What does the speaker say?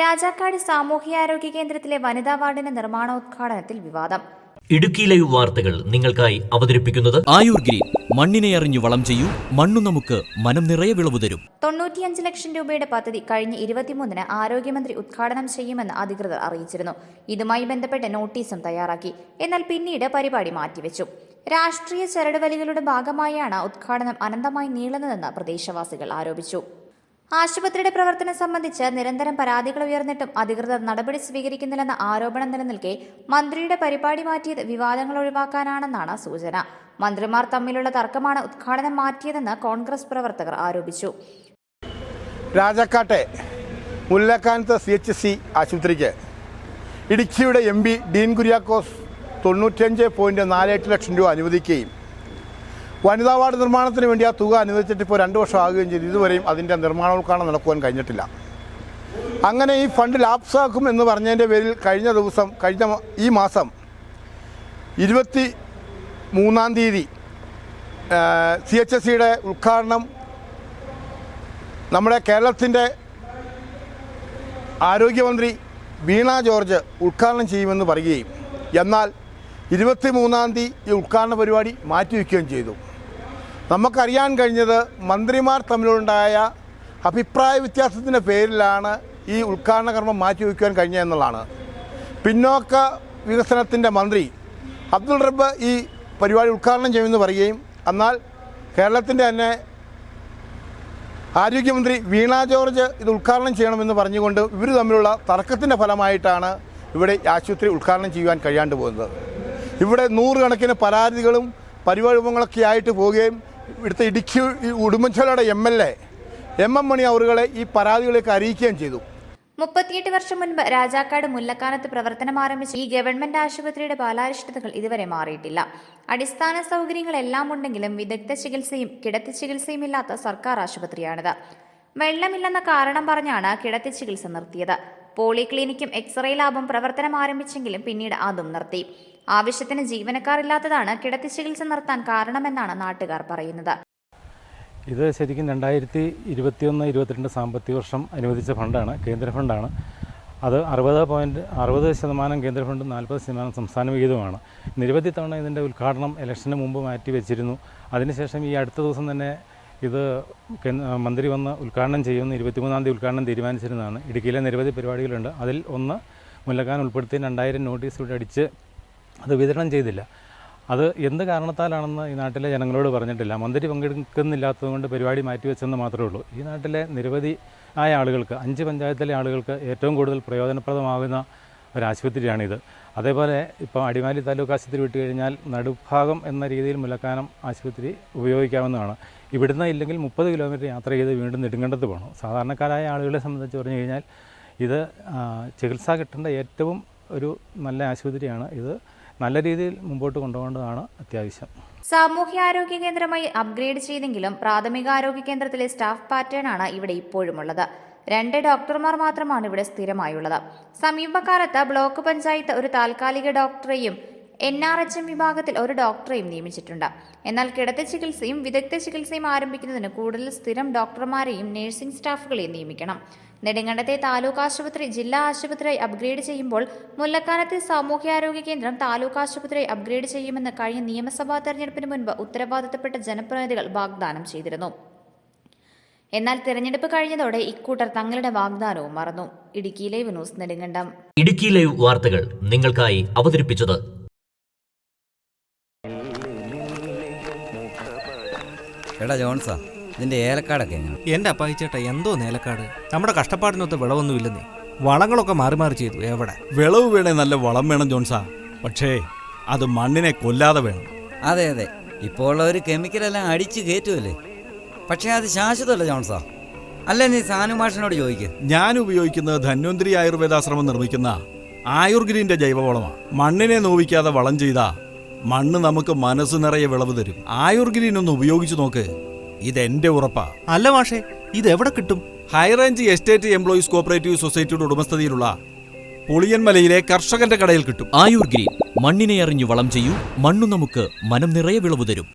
രാജാക്കാട് സാമൂഹ്യാരോഗ്യ കേന്ദ്രത്തിലെ വനിതാ വാർഡിന്റെ നിർമ്മാണോദ്ഘാടനത്തിൽ വിവാദം. ഇടുക്കി ലൈവ് വാർത്തകൾ നിങ്ങൾക്കായി അവതരിപ്പിക്കുന്നത് ആയുർ ഗ്രീൻ മണ്ണിനെ അറിഞ്ഞു വളം ചെയ്യൂ മണ്ണു നമുക്ക് മനം നിറയെ വിളവ് തരും. തൊണ്ണൂറ്റിയഞ്ച് ലക്ഷം രൂപയുടെ പദ്ധതി കഴിഞ്ഞ ഇരുപത്തിമൂന്നിന് ആരോഗ്യമന്ത്രി ഉദ്ഘാടനം ചെയ്യുമെന്ന് അധികൃതർ അറിയിച്ചിരുന്നു. ഇതുമായി ബന്ധപ്പെട്ട് നോട്ടീസും തയ്യാറാക്കി. എന്നാൽ പിന്നീട് പരിപാടി മാറ്റിവെച്ചു. രാഷ്ട്രീയ ചരടുവലികളുടെ ഭാഗമായാണ് ഉദ്ഘാടനം അനന്തമായി നീളുന്നതെന്ന് പ്രദേശവാസികൾ ആരോപിച്ചു. ആശുപത്രിയുടെ പ്രവർത്തനം സംബന്ധിച്ച് നിരന്തരം പരാതികൾ ഉയർന്നിട്ടും അധികൃതർ നടപടി സ്വീകരിക്കുന്നില്ലെന്ന ആരോപണം നിലനിൽക്കെ മന്ത്രിയുടെ പരിപാടി മാറ്റിയത് വിവാദങ്ങൾ ഒഴിവാക്കാനാണെന്നാണ് സൂചന. മന്ത്രിമാർ തമ്മിലുള്ള തർക്കമാണ് ഉദ്ഘാടനം മാറ്റിയതെന്ന് കോൺഗ്രസ് പ്രവർത്തകർ ആരോപിച്ചു. രാജാക്കാട്ടെ മുല്ലക്കാനത്ത് സി എച്ച് സി ആശുപത്രിക്ക് ഇടുക്കിയുടെ എം പി ഡീൻ കുര്യാക്കോസ് തൊണ്ണൂറ്റിയഞ്ച് പോയിന്റ് നാല് എട്ട് ലക്ഷം രൂപ അനുവദിക്കുകയും വനിതാ വാർഡ് നിർമ്മാണത്തിന് വേണ്ടി ആ തുക അനുവദിച്ചിട്ട് ഇപ്പോൾ രണ്ട് വർഷം ആകുകയും ചെയ്തു. ഇതുവരെയും അതിന്റെ നിർമ്മാണോദ്ഘാടനം നടക്കുവാൻ കഴിഞ്ഞിട്ടില്ല. അങ്ങനെ ഈ ഫണ്ട് ലാപ്സാക്കും എന്ന് പറഞ്ഞതിന്റെ പേരിൽ കഴിഞ്ഞ ദിവസം കഴിഞ്ഞ ഈ മാസം ഇരുപത്തി മൂന്നാം തീയതി സി എച്ച് എസ് സിയുടെ ഉദ്ഘാടനം നമ്മുടെ കേരളത്തിന്റെ ആരോഗ്യമന്ത്രി വീണ ജോർജ് ഉദ്ഘാടനം ചെയ്യുമെന്ന് പറയുകയും എന്നാൽ ഇരുപത്തി മൂന്നാം തീയതി ഈ ഉദ്ഘാടന പരിപാടി മാറ്റിവെക്കുകയും ചെയ്തു. നമുക്കറിയാൻ കഴിഞ്ഞത് മന്ത്രിമാർ തമ്മിലുണ്ടായ അഭിപ്രായ വ്യത്യാസത്തിന്റെ പേരിലാണ് ഈ ഉദ്ഘാടന കർമ്മം മാറ്റിവെക്കുവാൻ കഴിഞ്ഞതെന്നുള്ളതാണ് പിന്നോക്ക വികസനത്തിന്റെ മന്ത്രി അബ്ദുൾ റബ്ബ് ഈ പരിപാടി ഉദ്ഘാടനം ചെയ്യുമെന്ന് പറയുകയും എന്നാൽ കേരളത്തിന്റെ തന്നെ ആരോഗ്യമന്ത്രി വീണ ജോർജ് ഇത് ഉദ്ഘാടനം ചെയ്യണമെന്ന് പറഞ്ഞുകൊണ്ട് ഇവർ തമ്മിലുള്ള തർക്കത്തിന്റെ ഫലമായിട്ടാണ് ഇവിടെ ആശുപത്രി ഉദ്ഘാടനം ചെയ്യുവാൻ കഴിയാണ്ട് പോകുന്നത്. ഇവിടെ നൂറുകണക്കിന് പരാതികളും പരിപാടികളൊക്കെ ആയിട്ട് പോവുകയും ഇവിടുത്തെ Idukki ഉടുമ്പൻചോലയുടെ M L A M M Mani അവറുകളെ ഈ പരാതികളൊക്കെ അറിയിക്കുകയും ചെയ്തു. മുപ്പത്തിയെട്ട് വർഷം മുൻപ് രാജാക്കാട് മുല്ലക്കാനത്ത് പ്രവർത്തനം ആരംഭിച്ച ഈ ഗവൺമെന്റ് ആശുപത്രിയുടെ ബാലാരിഷ്ടതകൾ ഇതുവരെ മാറിയിട്ടില്ല. അടിസ്ഥാന സൗകര്യങ്ങൾ എല്ലാം ഉണ്ടെങ്കിലും വിദഗ്ധ ചികിത്സയും കിടത്തി ചികിത്സയും ഇല്ലാത്ത സർക്കാർ ആശുപത്രിയാണിത്. വെള്ളമില്ലെന്ന കാരണം പറഞ്ഞാണ് കിടത്തി ചികിത്സ നിർത്തിയത്. പോളിക്ലിനിക്കും എക്സ്റേ ലാബും പ്രവർത്തനം ആരംഭിച്ചെങ്കിലും പിന്നീട് അതും നിർത്തി. ആവശ്യത്തിന് ജീവനക്കാരില്ലാത്തതാണ് കിടത്തി ചികിത്സ നിർത്താൻ കാരണമെന്നാണ് നാട്ടുകാർ പറയുന്നത്. ഇത് ശരിക്കും രണ്ടായിരത്തി ഇരുപത്തിയൊന്ന് ഇരുപത്തിരണ്ട് സാമ്പത്തിക വർഷം അനുവദിച്ച ഫണ്ടാണ് കേന്ദ്ര ഫണ്ടാണ്. അത് അറുപത് പോയിന്റ് അറുപത് ശതമാനം കേന്ദ്ര ഫണ്ടും നാൽപ്പത് ശതമാനം സംസ്ഥാന വിഹിതമാണ് നിരവധി തവണ ഇതിന്റെ ഉദ്ഘാടനം ഇലക്ഷന് മുമ്പ് മാറ്റി വെച്ചിരുന്നു. അതിനുശേഷം ഈ അടുത്ത ദിവസം തന്നെ ഇത് മന്ത്രി വന്ന് ഉദ്ഘാടനം ചെയ്യുമെന്ന് ഇരുപത്തിമൂന്നാം തീയതി ഉദ്ഘാടനം തീരുമാനിച്ചിരുന്നതാണ്. ഇടുക്കിയിലെ നിരവധി പരിപാടികളുണ്ട്. അതിൽ ഒന്ന് മുല്ലക്കാൻ ഉൾപ്പെടുത്തി രണ്ടായിരം നോട്ടീസ് ഇവിടെ അടിച്ച് അത് വിതരണം ചെയ്തില്ല. അത് എന്ത് കാരണത്താലാണെന്ന് ഈ നാട്ടിലെ ജനങ്ങളോട് പറഞ്ഞിട്ടില്ല. മന്ത്രി പങ്കെടുക്കുന്നില്ലാത്തതുകൊണ്ട് പരിപാടി മാറ്റിവെച്ചെന്ന് മാത്രമേ ഉള്ളൂ. ഈ നാട്ടിലെ നിരവധി ആയ ആളുകൾക്ക് അഞ്ച് പഞ്ചായത്തിലെ ആളുകൾക്ക് ഏറ്റവും കൂടുതൽ പ്രയോജനപ്രദമാകുന്ന ഒരു ആശുപത്രിയാണിത് അതേപോലെ ഇപ്പം അടിമാലി താലൂക്ക് ആശുപത്രി വിട്ട് കഴിഞ്ഞാൽ നടുഭാഗം എന്ന രീതിയിൽ മുലക്കാനം ആശുപത്രി ഉപയോഗിക്കാവുന്നതാണ്. ഇവിടുന്ന് ഇല്ലെങ്കിൽ മുപ്പത് കിലോമീറ്റർ യാത്ര ചെയ്ത് വീണ്ടും നെടുങ്കണ്ടത്ത് പോകണം. സാധാരണക്കാരായ ആളുകളെ സംബന്ധിച്ച് പറഞ്ഞു കഴിഞ്ഞാൽ ഇത് ചികിത്സ കിട്ടേണ്ട ഏറ്റവും ഒരു നല്ല ആശുപത്രിയാണ്. ഇത് നല്ല രീതിയിൽ മുമ്പോട്ട് കൊണ്ടുപോകേണ്ടതാണ് അത്യാവശ്യം. സാമൂഹ്യാരോഗ്യ കേന്ദ്രമായി അപ്ഗ്രേഡ് ചെയ്തെങ്കിലും പ്രാഥമികാരോഗ്യ കേന്ദ്രത്തിലെ സ്റ്റാഫ് പാറ്റേൺ ആണ് ഇവിടെ ഇപ്പോഴുമുള്ളത്. രണ്ട് ഡോക്ടർമാർ മാത്രമാണ് ഇവിടെ സ്ഥിരമായുള്ളത്. സമീപകാലത്ത് ബ്ലോക്ക് പഞ്ചായത്ത് ഒരു താൽക്കാലിക ഡോക്ടറെയും എൻ ആർ എച്ച് എം വിഭാഗത്തിൽ ഒരു ഡോക്ടറെയും നിയമിച്ചിട്ടുണ്ട്. എന്നാൽ കിടത്തി ചികിത്സയും വിദഗ്ധ ചികിത്സയും ആരംഭിക്കുന്നതിന് കൂടുതൽ സ്ഥിരം ഡോക്ടർമാരെയും നഴ്സിംഗ് സ്റ്റാഫുകളെയും നിയമിക്കണം. നെടുങ്കണ്ടത്തെ താലൂക്ക് ആശുപത്രി ജില്ലാ ആശുപത്രിയായി അപ്ഗ്രേഡ് ചെയ്യുമ്പോൾ മുല്ലക്കാനത്തെ സാമൂഹ്യാരോഗ്യ കേന്ദ്രം താലൂക്ക് ആശുപത്രിയായി അപ്ഗ്രേഡ് ചെയ്യുമെന്ന് കഴിഞ്ഞ നിയമസഭാ തെരഞ്ഞെടുപ്പിന് മുൻപ് ഉത്തരവാദിത്തപ്പെട്ട ജനപ്രതിനിധികൾ വാഗ്ദാനം ചെയ്തിരുന്നു. എന്നാൽ തെരഞ്ഞെടുപ്പ് കഴിഞ്ഞതോടെ ഇക്കൂട്ടർ തങ്ങളുടെ വാഗ്ദാനവും മറന്നു. ഇടുക്കിയിലെ ന്യൂസ് നെടുങ്കണ്ടം. ഇടുക്കി ലൈവ് വാർത്തകൾ നിങ്ങൾക്കായി അവതരിപ്പിച്ചത് എടാ ജോൺസാ ഇതിന്റെ ഏലക്കാടൊക്കെ എങ്ങനെ? എന്റെ അപ്പായിച്ചേട്ടാ എന്തോ നേലക്കാട്. നമ്മുടെ കഷ്ടപ്പാടിനൊത്ത് വിളവൊന്നുമില്ലെന്നേ. വളങ്ങളൊക്കെ മാറി മാറി ചെയ്തു എവിടെ? വിളവ് വേണേ നല്ല വളം വേണം ജോൺസാ. പക്ഷേ അത് മണ്ണിനെ കൊല്ലാതെ വേണം. അതെ അതെ. ഇപ്പോൾ ഒരു കെമിക്കലെല്ലാം അടിച്ച് കയറ്റുമല്ലേ പക്ഷേ അത് ശാശ്വതമല്ല ജോൺസാ അല്ല നീ സാനുമാഷനോട് ചോദിക്കുക ഞാൻ ഉപയോഗിക്കുന്നത് ധന്വന്തിരി ആയുർവേദാശ്രമം നിർമ്മിക്കുന്ന ആയുർഗ്രീന്റെ ജൈവവളമാണ് മണ്ണിനെ നോവിക്കാതെ വളം ചെയ്താ മണ്ണ് നമുക്ക് മനസ്സ് നിറയെ വിളവ് തരും. ആയുർഗ്രീൻ ഒന്ന് ഉപയോഗിച്ചു നോക്ക്. ഇതെന്റെ ഉറപ്പാ. അല്ല മാഷേ ഇത് എവിടെ കിട്ടും ഹൈറേഞ്ച് എസ്റ്റേറ്റ് എംപ്ലോയീസ് കോപ്പറേറ്റീവ് സൊസൈറ്റിയുടെ ഉടമസ്ഥതയിലുള്ള പുളിയൻമലയിലെ കർഷകന്റെ കടയിൽ കിട്ടും. ആയുർഗ്രീൻ മണ്ണിനെ അറിഞ്ഞു വളം ചെയ്യൂ മണ്ണു നമുക്ക് മനം നിറയെ വിളവ് തരും.